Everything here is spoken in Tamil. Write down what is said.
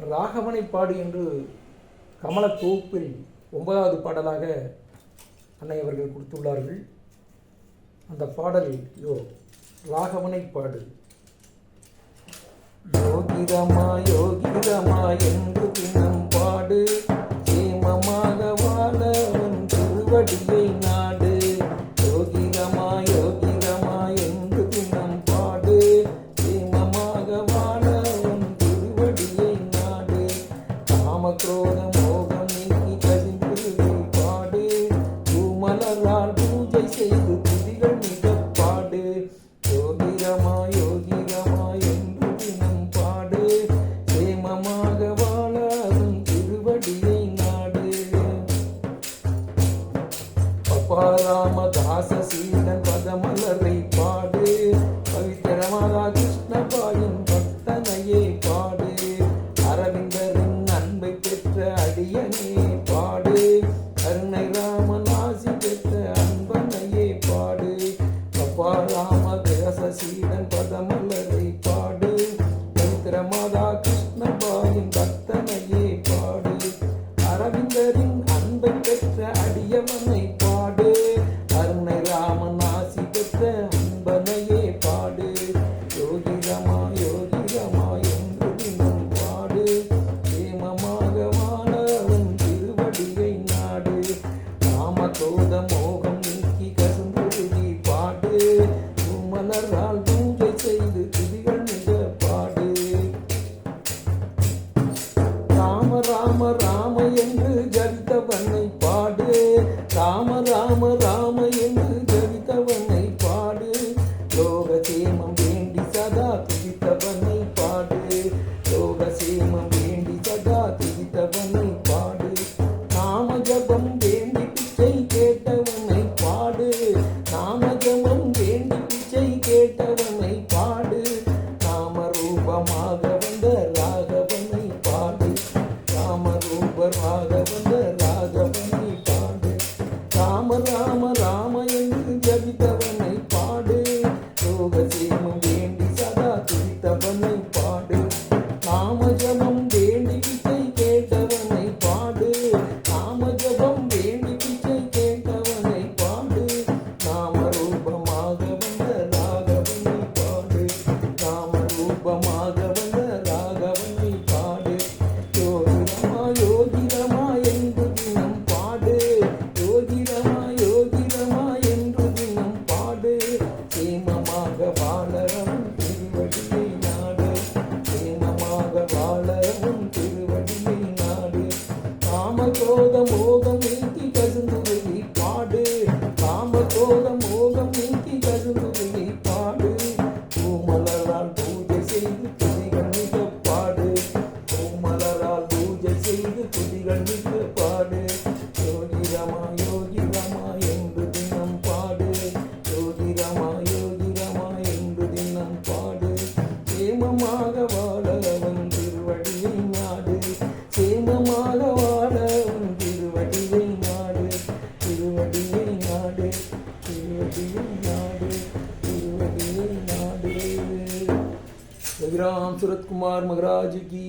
ராகவனை பாடு என்று கமல தொகுப்பில் ஒன்பதாவது பாடலாக அன்னை அவர்கள் கொடுத்துள்ளார்கள். அந்த பாடல் யோ ராகவனை பாடு. யோகிதமா யோகிதமா என்று தினம் பாடு. சேமமாக வாழ உன் திருவடியை. குரோத மோகம் நீக்கி கதிர்ந்து பாடு. பூமலரால் பூஜை செய்து துதிகள் மிக பாடு. யோகிரமா யோகிரமா என்று தினம் பாடு. சேமமாக வாழ திருவடியை நாடு. பப்பாராமதாச சீடன் பதமலரை பாடு. பவித்திரமாக அடியனே பாடு. கருணை ராமன் ஆசி பெற்ற அன்பனையே பாடு. அப்பா பப்பாராமதாச சீடன் பதமலரை ராம ராம என்று ஜபித்தவனை பாடு. ராம ராம ராம என்று ஜபித்தவனை பாடு. லோகசேமம் வேண்டி சதா துதித்தவனை பாடு. லோகசேமம் வேண்டி சதா துதித்தவனை பாடு. நாம ஜபம் வேண்டி பிச்சை கேட்டவனை பாடு. நாம ஜபம் வேண்டி பிச்சை கேட்டவனை பாடு. நாம ரூபமாக வந்த கோத மோகம் நீக்கி கசுந்துருகி பாடு காம கோத மோகம் நீக்கி கசுந்துருகி பாடு பூமலரால் பூஜை செய்து துதிகள் மிக பாடு பூமலரால் பூஜை செய்து துதிகள் மிக பாடு திருவடியை நாடு திருவடியை நாடு ரவிராம் சுரத்குமார் மகராஜ் கி